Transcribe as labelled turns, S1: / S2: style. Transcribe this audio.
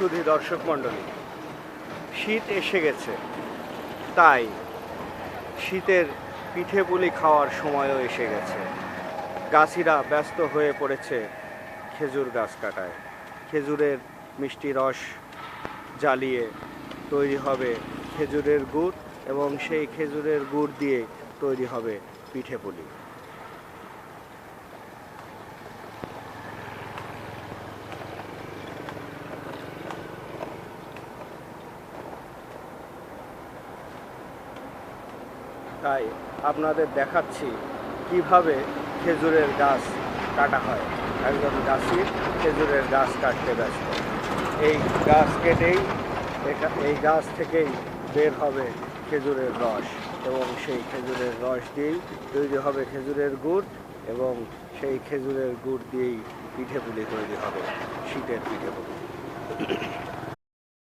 S1: সুধী দর্শক মণ্ডলী, শীত এসে গেছে। তাই শীতের পিঠে পুলি খাওয়ার সময়ও এসে গেছে। গাছিরা ব্যস্ত হয়ে পড়েছে খেজুর গাছ কাটায়। খেজুরের মিষ্টি রস জ্বালিয়ে তৈরি হবে খেজুরের গুড় এবং সেই খেজুরের গুড় দিয়ে তৈরি হবে পিঠে পুলি তাই আপনাদের দেখাচ্ছি কীভাবে খেজুরের গাছ কাটা হয়। একজন গাছি খেজুরের গাছ কাটতে ব্যস্ত। এই গাছ কেটেই এই গাছ থেকেই বের হবে খেজুরের রস এবং সেই খেজুরের রস দিয়েই তৈরি হবে খেজুরের গুড় এবং সেই খেজুরের গুড় দিয়েই পিঠে পুলি তৈরি হবে, শীতের পিঠে পুলি